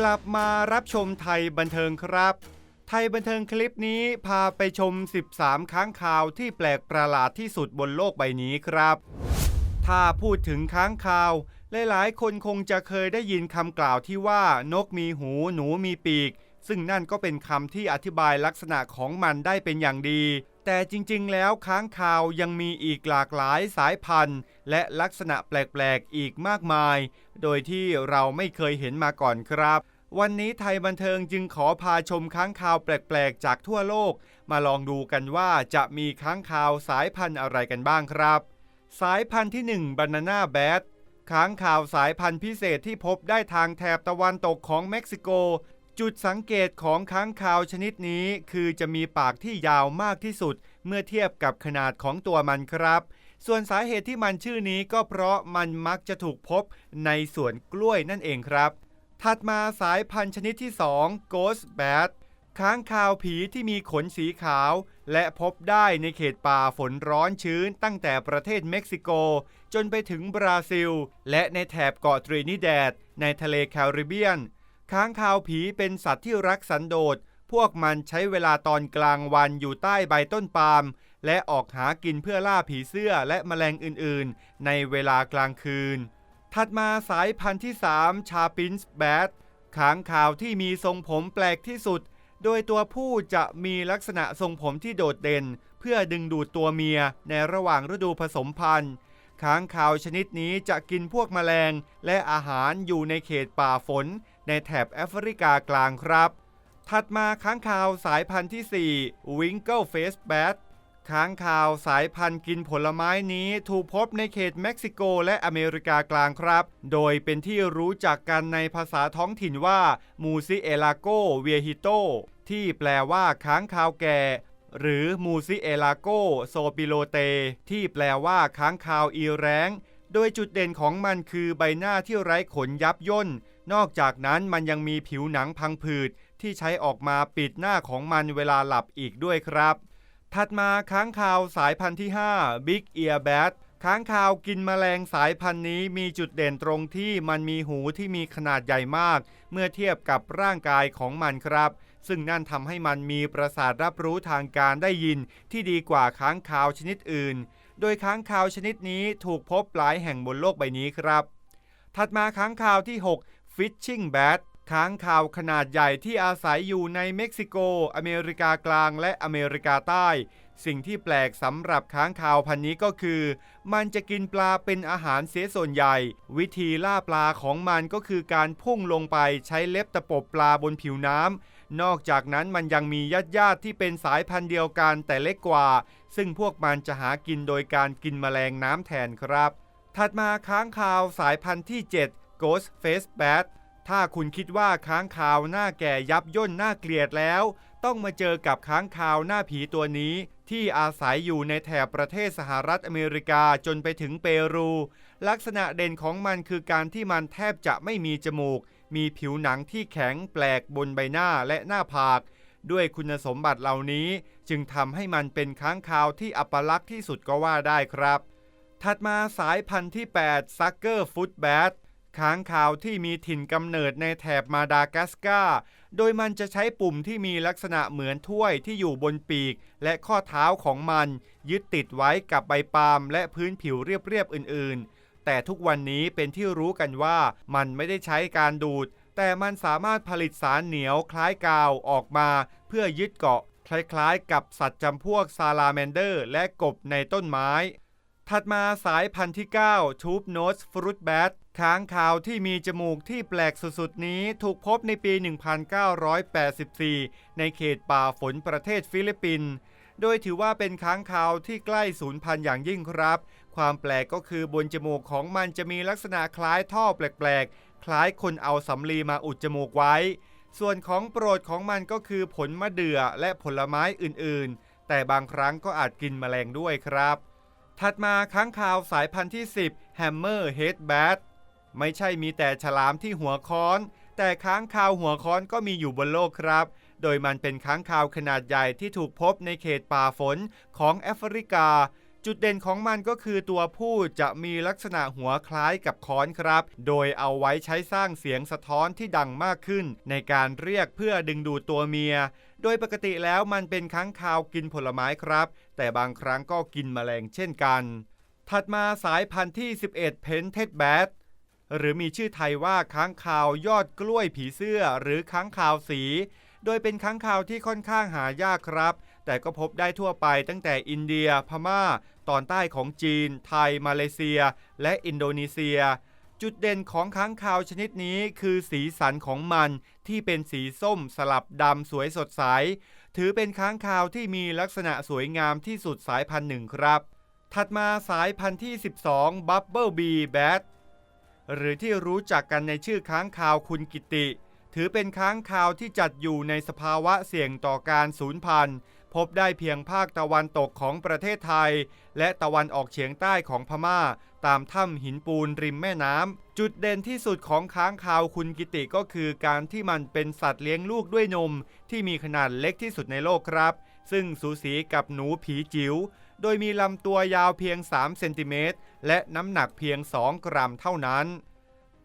กลับมารับชมไทยบันเทิงครับ ไทยบันเทิงคลิปนี้พาไปชม 13 ค้างคาวที่แปลกประหลาดที่สุดบนโลกใบนี้ครับ ถ้าพูดถึงค้างคาว หลายๆ คนคงจะเคยได้ยินคำกล่าวที่ว่านกมีหูหนูมีปีก ซึ่งนั่นก็เป็นคำที่อธิบายลักษณะของมันได้เป็นอย่างดี แต่จริงๆ แล้วค้างคาวยังมีอีกหลากหลายสายพันธุ์ และลักษณะแปลกๆ อีกมากมาย โดยที่เราไม่เคยเห็นมาก่อนครับ วันนี้ไทยบันเทิงจึงขอพาชมค้างคาวแปลกๆ จากทั่วโลก มาลองดูกันว่าจะมีค้างคาวสายพันธุ์อะไรกันบ้างครับ สายพันธุ์ที่ 1 Banana Bat ค้างคาวสายพันธุ์พิเศษที่พบได้ทางแถบตะวันตกของเม็กซิโก จุดสังเกตของค้างคาวชนิดนี้คือจะมีปากที่ยาวมากที่สุด เมื่อเทียบกับขนาดของตัวมันครับ ส่วนสาเหตุที่มันชื่อนี้ก็เพราะมันมักจะถูกพบในสวนกล้วยนั่นเองครับ ถัดมาสายพันธุ์ชนิดที่ 2 Ghost Bat ค้างคาวผีที่มีขนสีขาว และพบได้ในเขตป่าฝนร้อนชื้นตั้งแต่ประเทศเม็กซิโก จนไปถึงบราซิล และในแถบเกาะตรีนิแดดในทะเลแคริบเบียน ค้างคาวผีเป็นสัตว์ที่รักสันโดษ พวกมันใช้เวลาตอนกลางวันอยู่ใต้ใบต้นปาล์มและออกหากินเพื่อล่าผีเสื้อและแมลงอื่นๆ ในเวลากลางคืน ถัดมาสายพันธุ์ที่ 3 ชาปินส์แบทค้างคาวที่มีทรงผมแปลกที่สุด โดยตัวผู้จะมีลักษณะทรงผมที่โดดเด่น เพื่อดึงดูดตัวเมียในระหว่างฤดูผสมพันธุ์ค้างคาวชนิดนี้จะกินพวกแมลงและอาหารอยู่ในเขตป่าฝน ในแถบแอฟริกากลางครับ ถัดมาค้างคาวสายพันธุ์ที่ 4 Winkle Face Bat ค้างคาวสายพันธุ์กินผลไม้นี้ถูกพบในเขตเม็กซิโกและอเมริกากลางครับ โดยเป็นที่รู้จักกันในภาษาท้องถิ่นว่ามูซิเอลาโกเวียฮิโตที่แปลว่าค้างคาวแก่ หรือมูซิเอลาโกโซปิโลเต ที่แปลว่าค้างคาวอีแรง โดยจุดเด่นของมันคือใบหน้าที่ไร้ขนยับย่น นอกจากนั้นมันยังมีผิวหนังพังผืดที่ใช้ออกมาปิดหน้าของมันเวลาหลับอีกด้วยครับ ถัดมาค้างคาวสายพันธุ์ที่ 5 Big Ear Bat ค้างคาวกินแมลงสายพันธุ์นี้มีจุดเด่นตรงที่มันมีหูที่มีขนาดใหญ่มาก เมื่อเทียบกับร่างกายของมันครับ ซึ่งนั่นทำให้มันมีประสาทรับรู้ทางการได้ยินที่ดีกว่าค้างคาวชนิดอื่น โดยค้างคาวชนิดนี้ถูกพบหลายแห่งบนโลกใบนี้ครับ ถัดมาค้างคาวที่ 6 Fishing Bat ค้างคาวขนาดใหญ่ที่อาศัยอยู่ในเม็กซิโก อเมริกากลางและอเมริกาใต้ สิ่งที่แปลกสำหรับค้างคาวพันนี้ก็คือ มันจะกินปลาเป็นอาหารเสียส่วนใหญ่ วิธีล่าปลาของมันก็คือการพุ่งลงไปใช้เล็บตะปบปลาบนผิวน้ำนอกจากนั้นมันยังมีญาติญาติที่เป็นสายพันธุ์เดียวกันแต่เล็กกว่า ซึ่งพวกมันจะหากินโดยการกินแมลงน้ำแทนครับ ถัดมาค้างคาวสายพันธุ์ที่ 7 Ghost Face Bat ถ้าคุณคิดว่าค้างคาวหน้าแก่ยับย่นน่าเกลียดแล้ว ต้องมาเจอกับค้างคาวหน้าผีตัวนี้ ที่อาศัยอยู่ในแถบประเทศสหรัฐอเมริกาจนไปถึงเปรู ลักษณะเด่นของมันคือการที่มันแทบจะไม่มีจมูก มีผิวหนังที่แข็งแปลกบนใบหน้าและหน้าผาก ด้วยคุณสมบัติเหล่านี้ จึงทำให้มันเป็นค้างคาวที่อัปลักษณ์ที่สุดก็ว่าได้ครับ ถัดมาสายพันธุ์ที่ 8 Sucker Foot Bat ค้างคาวที่มีถิ่นกำเนิดในแถบมาดากัสการ์ โดยมันจะใช้ปุ่มที่มีลักษณะเหมือนถ้วยที่อยู่บนปีก และข้อเท้าของมัน ยึดติดไว้กับใบปาล์มและพื้นผิวเรียบๆอื่นๆ แต่ทุกวันนี้เป็นที่รู้กันว่ามันไม่ได้ใช้การดูด แต่มันสามารถผลิตสารเหนียวคล้ายกาวออกมา เพื่อยึดเกาะ คล้ายๆ กับสัตว์จำพวกซาลาแมนเดอร์ และกบในต้นไม้ถัดมาสายพันธุ์ที่9ทูบโนสฟรุตแบท ค้างคาวที่มีจมูกที่แปลกสุดๆนี้ถูกพบในปี 1984 ในเขตป่าฝนประเทศฟิลิปปินส์ โดยถือว่าเป็นค้างคาวที่ใกล้สูญพันธุ์อย่างยิ่งครับ ความแปลกก็คือบนจมูกของมันจะมีลักษณะคล้ายท่อแปลกๆ คล้ายคนเอาสำลีมาอุดจมูกไว้ ส่วนของโปรดของมันก็คือผลมะเดื่อและผลไม้อื่นๆ แต่บางครั้งก็อาจกินแมลงด้วยครับ ถัดมาค้างคาวสายพันธุ์ที่ 10 Hammer Head Bat ไม่ใช่มีแต่ฉลามที่หัวค้อน แต่ค้างคาวหัวค้อนก็มีอยู่บนโลกครับ โดยมันเป็นค้างคาวขนาดใหญ่ที่ถูกพบในเขตป่าฝนของแอฟริกา จุดเด่นของมันก็คือตัวผู้จะมีลักษณะหัวคล้ายกับค้อนครับ โดยเอาไว้ใช้สร้างเสียงสะท้อนที่ดังมากขึ้น ในการเรียกเพื่อดึงดูดตัวเมีย โดยปกติแล้วมันเป็นค้างคาวกินผลไม้ครับ แต่บางครั้งก็กินแมลงเช่นกัน ถัดมาสายพันธุ์ที่ 11 เพนเท d แบท หรือมีชื่อไทยว่าค้างคาวยอดกล้วยผีเสื้อหรือค้างคาวสี โดยเป็นค้างคาวที่ค่อนข้างหายากครับ แต่ก็พบได้ทั่วไปตั้งแต่อินเดีย พม่า ตอนใต้ของจีน ไทย มาเลเซีย และอินโดนีเซีย จุดเด่นของค้างคาวชนิดนี้คือสีสันของมันที่เป็นสีส้มสลับดำสวยสดใส ถือเป็นค้างคาวที่มีลักษณะสวยงามที่สุดสายพันธุ์หนึ่งครับ ถัดมาสายพันธุ์ที่ 12 Bubble Bee Bat หรือที่รู้จักกันในชื่อค้างคาวคุณกิติ ถือเป็นค้างคาวที่จัดอยู่ในสภาวะเสี่ยงต่อการสูญพันธุ์ พบได้เพียงภาคตะวันตกของประเทศไทย และตะวันออกเฉียงใต้ของพม่า ตามถ้ำหินปูนริมแม่น้ำจุดเด่นที่สุดของค้างคาวคุณกิติก็คือการที่มันเป็นสัตว์เลี้ยงลูกด้วยนม ที่มีขนาดเล็กที่สุดในโลกครับ ซึ่งสูสีกับหนูผีจิ๋ว โดยมีลำตัวยาวเพียง 3 เซนติเมตร และน้ำหนักเพียง 2 กรัมเท่านั้น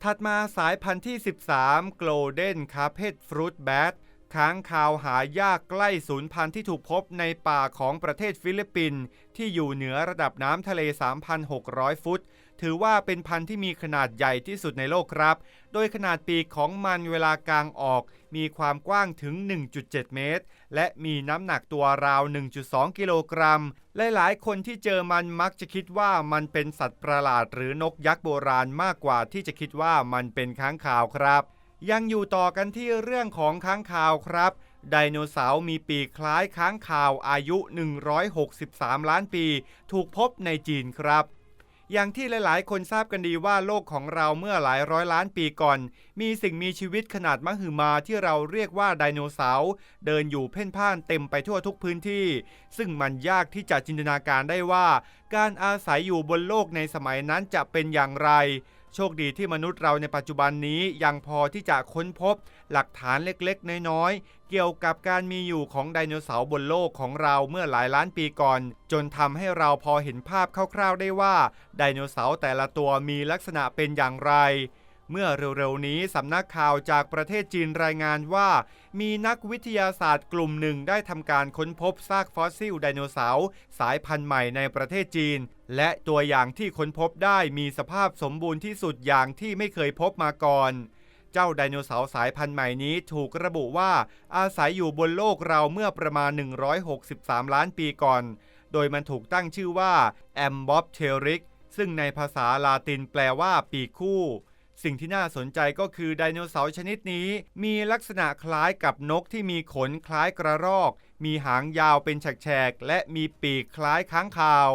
ถัดมาสายพันธุ์ที่ 13 Golden Carpet Fruit Bat ค้างคาวหายากใกล้สูญพันธุ์ที่ถูกพบในป่าของประเทศฟิลิปปินส์ที่อยู่เหนือระดับน้ำทะเล 3,600 ฟุต ถือว่าเป็นพันธุ์ที่มีขนาดใหญ่ที่สุดในโลกครับ โดยขนาดปีกของมันเวลากลางออก มีความกว้างถึง 1.7 เมตร และมีน้ำหนักตัวราว 1.2 กิโลกรัม หลายๆ คนที่เจอมันมักจะคิดว่ามันเป็นสัตว์ประหลาดหรือนกยักษ์โบราณมากกว่าที่จะคิดว่ามันเป็นค้างคาวครับ ยังอยู่ต่อกันที่เรื่องของค้างคาวครับไดโนเสาร์มีปีกคล้ายค้างคาวอายุ 163 ล้านปี ถูกพบในจีนครับ อย่างที่หลาย ๆ คนทราบกันดีว่าโลกของเราเมื่อหลายร้อยล้านปีก่อน มีสิ่งมีชีวิตขนาดมหึมาที่เราเรียกว่าไดโนเสาร์เดินอยู่เพ่นพ่านเต็มไปทั่วทุกพื้นที่ ซึ่งมันยากที่จะจินตนาการได้ว่า การอาศัยอยู่บนโลกในสมัยนั้นจะเป็นอย่างไร โชคดีที่มนุษย์เราในปัจจุบันนี้ยังพอที่จะค้นพบ หลักฐานเล็กๆ น้อยๆ เกี่ยวกับการมีอยู่ของไดโนเสาร์บนโลกของเราเมื่อหลายล้านปีก่อน จนทำให้เราพอเห็นภาพคร่าวๆได้ว่าไดโนเสาร์แต่ละตัวมีลักษณะเป็นอย่างไร เมื่อเร็วๆนี้สำนักข่าวจากประเทศจีนรายงานว่า มีนักวิทยาศาสตร์กลุ่มหนึ่งได้ทำการค้นพบซากฟอสซิลไดโนเสาร์สายพันธุ์ใหม่ในประเทศจีน และตัวอย่างที่ค้นพบได้มีสภาพสมบูรณ์ที่สุดอย่างที่ไม่เคยพบมาก่อนเจ้าไดโนเสาร์สายพันธุ์ใหม่นี้ถูกระบุว่าอาศัยอยู่บนโลกเราเมื่อประมาณ 163 ล้านปีก่อน โดยมันถูกตั้งชื่อว่าแอมบ p เทริกซึ่งในภาษาลาตินแปลว่าปีคู่ สิ่งที่น่าสนใจก็คือไดโนเสาร์ชนิดนี้ มีลักษณะคล้ายกับนกที่มีขนคล้ายกระรอก มีหางยาวเป็นแฉกๆ และมีปีกคล้ายค้างคาว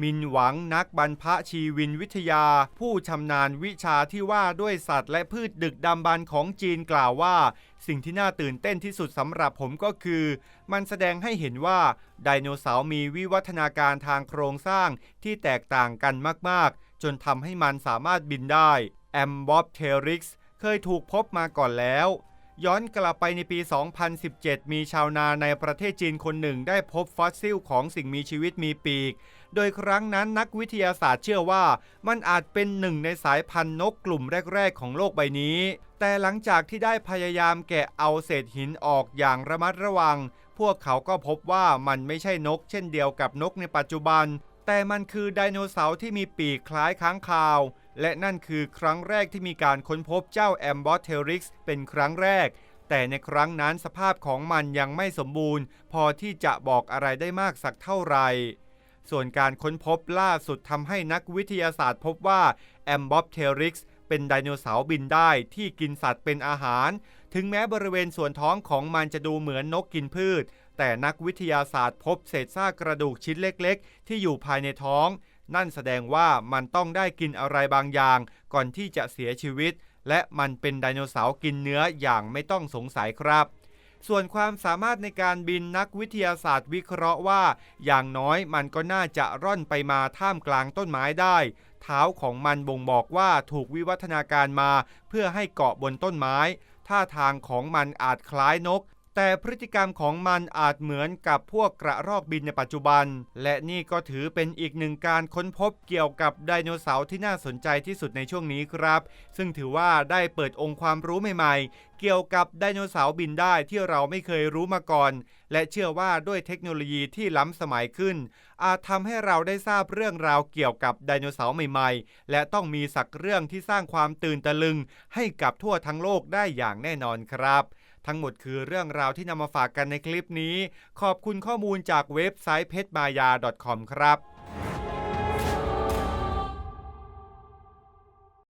มินหวังนักบรรพชีวินวิทยา ผู้ชำนาญวิชาที่ว่าด้วยสัตว์และพืชดึกดำบรรพ์ของจีนกล่าวว่า สิ่งที่น่าตื่นเต้นที่สุดสำหรับผมก็คือ มันแสดงให้เห็นว่าไดโนเสาร์มีวิวัฒนาการทางโครงสร้างที่แตกต่างกันมากๆ จนทำให้มันสามารถบินได้ แอมบ p เทริกส์เคยถูกพบมาก่อนแล้ว ย้อนกลับไปในปี 2017 มีชาวนาในประเทศจีนคนหนึ่งได้พบฟอสซิลของสิ่งมีชีวิตมีปีก โดยครั้งนั้นนักวิทยาศาสตร์เชื่อว่ามันอาจเป็นหนึ่งในสายพันธุ์นกกลุ่มแรก ๆ ของโลกใบนี้ แต่หลังจากที่ได้พยายามแกะเอาเศษหินออกอย่างระมัดระวัง พวกเขาก็พบว่ามันไม่ใช่นก เช่นเดียวกับนกในปัจจุบัน แต่มันคือไดโนเสาร์ที่มีปีกคล้ายค้างคาว และนั่นคือครั้งแรกที่มีการค้นพบเจ้าแอมบอสเทริกส์เป็นครั้งแรก แต่ในครั้งนั้นสภาพของมันยังไม่สมบูรณ์ พอที่จะบอกอะไรได้มากสักเท่าไหร่ส่วนการค้นพบล่าสุดทำให้นักวิทยาศาสตร์พบว่าแอมบอ p เทริกส์เป็นไดโนเสาร์บินได้ที่กินสัตว์เป็นอาหาร ถึงแม้บริเวณส่วนท้องของมันจะดูเหมือนนกกินพืช แต่นักวิทยาศาสตร์พบเศษซากกระดูกชิ้นเล็กๆ ที่อยู่ภายในท้อง นั่นแสดงว่ามันต้องได้กินอะไรบางอย่าง ก่อนที่จะเสียชีวิต และมันเป็นไดโนเสาร์กินเนื้ออย่างไม่ต้องสงสัยครับ ส่วนความสามารถในการบินนักวิทยาศาสตร์วิเคราะห์ว่า อย่างน้อยมันก็น่าจะร่อนไปมาท่ามกลางต้นไม้ได้ เท้าของมันบ่งบอกว่าถูกวิวัฒนาการมา เพื่อให้เกาะบนต้นไม้ ท่าทางของมันอาจคล้ายนก แต่พฤติกรรมของมันอาจเหมือนกับพวกกระรอกบินในปัจจุบัน และนี่ก็ถือเป็นอีกหนึ่งการค้นพบเกี่ยวกับไดโนเสาร์ที่น่าสนใจที่สุดในช่วงนี้ครับ ซึ่งถือว่าได้เปิดองค์ความรู้ใหม่ๆ เกี่ยวกับไดโนเสาร์บินได้ที่เราไม่เคยรู้มาก่อน และเชื่อว่าด้วยเทคโนโลยีที่ล้ำสมัยขึ้น อาจทำให้เราได้ทราบเรื่องราวเกี่ยวกับไดโนเสาร์ใหม่ๆ และต้องมีสักเรื่องที่สร้างความตื่นตะลึง ให้กับทั่วทั้งโลกได้อย่างแน่นอนครับ ทั้งหมดคือเรื่องราวที่นำมาฝากกันในคลิปนี้ ขอบคุณข้อมูลจากเว็บไซต์เพชรมายา .com ครับ